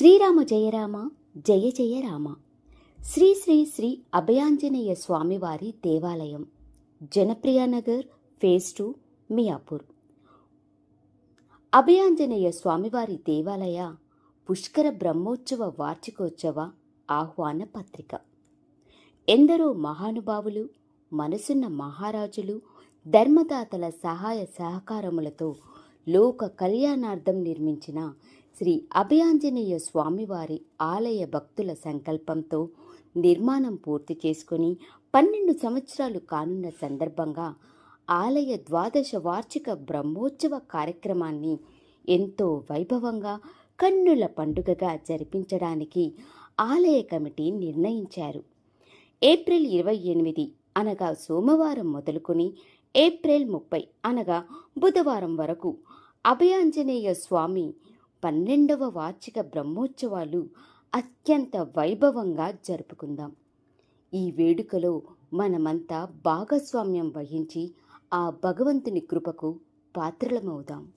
శ్రీరామ జయరామ జయ జయ రామ. శ్రీ శ్రీ శ్రీ అభయాంజనేయ స్వామివారి దేవాలయం Janapriya Nagar phase two Miyapur. Abhayanjaneya స్వామివారి దేవాలయ పుష్కర బ్రహ్మోత్సవ వార్షికోత్సవ ఆహ్వాన పత్రిక. ఎందరో మహానుభావులు మనసున్న మహారాజులు ధర్మదాతల సహాయ సహకారములతో లోక కళ్యాణార్థం నిర్మించిన శ్రీ అభయాంజనేయ స్వామివారి ఆలయ భక్తుల సంకల్పంతో నిర్మాణం పూర్తి చేసుకుని పన్నెండు సంవత్సరాలు కానున్న సందర్భంగా ఆలయ ద్వాదశ వార్షిక బ్రహ్మోత్సవ కార్యక్రమాన్ని ఎంతో వైభవంగా కన్నుల పండుగగా జరిపించడానికి ఆలయ కమిటీ నిర్ణయించారు. ఏప్రిల్ ఇరవై ఎనిమిది అనగా సోమవారం మొదలుకొని ఏప్రిల్ ముప్పై అనగా బుధవారం వరకు అభయాంజనేయ స్వామి పన్నెండవ వార్షిక బ్రహ్మోత్సవాలు అత్యంత వైభవంగా జరుపుకుందాం. ఈ వేడుకలో మనమంతా భాగస్వామ్యం వహించి ఆ భగవంతుని కృపకు పాత్రలమవుదాం.